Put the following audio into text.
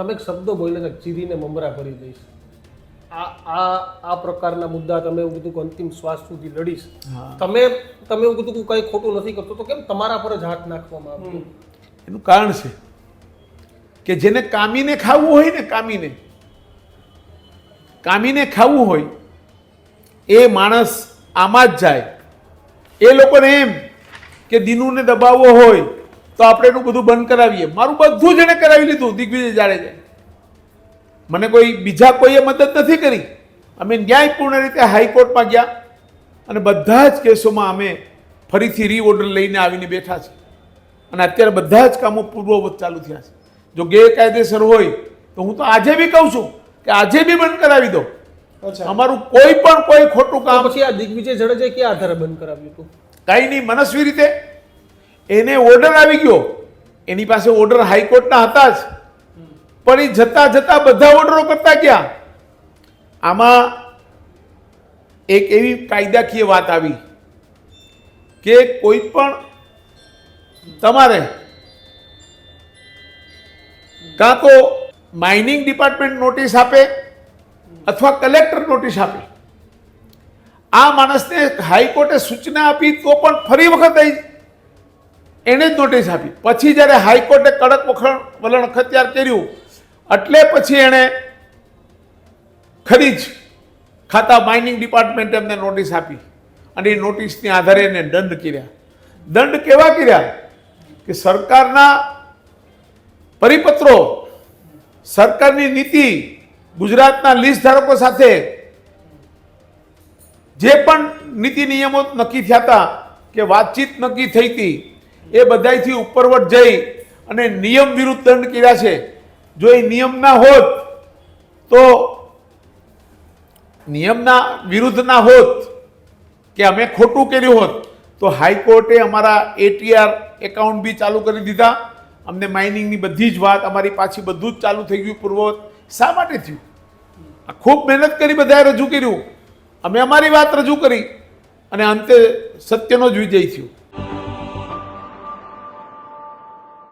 તમે એક શબ્દો બોલ્યો છે ચીરીને મમરા કરી દઈશ. આ આ આ પ્રકારના મુદ્દા તમે એવું કીધું કે અંતિમ શ્વાસ સુધી લડીશ. તમે તમે એવું કીધું કે કંઈ ખોટું નથી કરતો તો કેમ તમારા પર જ હાથ નાખવામાં આવ્યો એનું કારણ છે કે જેને કામીને ખાવું હોય ને કામીને કામીને ખાવું હોય એ માણસ આમાં જ જાય. એ લોકોને એમ કે દિનુને દબાવવો હોય તો આપણે એનું બધું બંધ કરાવીએ. મારું બધું જ એને કરાવી લીધું દિગ્વિજય જાડેજાએ. મને કોઈ બીજા કોઈએ મદદ નથી કરી. અમે ન્યાયપૂર્ણ રીતે હાઈકોર્ટમાં ગયા અને બધા જ કેસોમાં અમે ફરીથી રીઓર્ડર લઈને આવીને બેઠા છે અને અત્યારે બધા જ કામો પૂર્વવત ચાલુ થયા છે. જો ગેરકાયદેસર હોય તો હું તો આજે બી કહું છું કે આજે બી બંધ કરાવી દો. અમારું કોઈ પણ કોઈ ખોટું કામ પછી આ દિગ્વિજય જડેજાએ કયા આધારે બંધ કરાવ્યું હતું? કાંઈ નહીં મનસ્વી રીતે. એને ઓર્ડર આવી ગયો. એની પાસે ઓર્ડર હાઈકોર્ટના હતા જ. પણ એ જતા જતા બધા ઓર્ડરો કરતા ગયા. આમાં એક એવી કાયદાકીય વાત આવી કે કોઈ પણ તમારે કાં તો માઇનિંગ ડિપાર્ટમેન્ટ નોટિસ આપે અથવા કલેક્ટર નોટિસ આપે. આ માણસને હાઈકોર્ટે સૂચના આપી તો પણ ફરી વખત અહીં એણે જ નોટિસ આપી. પછી જ્યારે હાઈકોર્ટે કડક વખણ વલણ અખત્યાર કર્યું, એટલે પછી એણે ખરી જ ખાતા માઇનિંગ ડિપાર્ટમેન્ટે એમને નોટિસ આપી. અને એ નોટિસની આધારે એને દંડ કર્યા. દંડ કેવા કર્યા? કે સરકારના પરિપત્રો, સરકારની નીતિ, ગુજરાતના લીઝ ધારકો સાથે જે પણ નીતિ નિયમો નક્કી થયા હતા, કે વાતચીત નક્કી થઈ હતી એ બધાયથી ઉપરવટ જઈ અને નિયમ વિરુદ્ધ દંડ કર્યા છે. જો એ નિયમ ના હોત, તો નિયમના વિરુદ્ધ ના હોત કે અમે ખોટું કર્યું હોત, તો હાઈકોર્ટે અમારા એટીઆર એકાઉન્ટ બી ચાલુ કરી દીધા. અમને માઇનિંગની બધી જ વાત, અમારી પાછી બધું જ ચાલુ થઈ ગયું પૂર્વવત શા માટે થયું? આ ખૂબ મહેનત કરી બધાએ રજૂ કર્યું. અમે અમારી વાત રજૂ કરી અને અંતે સત્યનો જ વિજય થયો.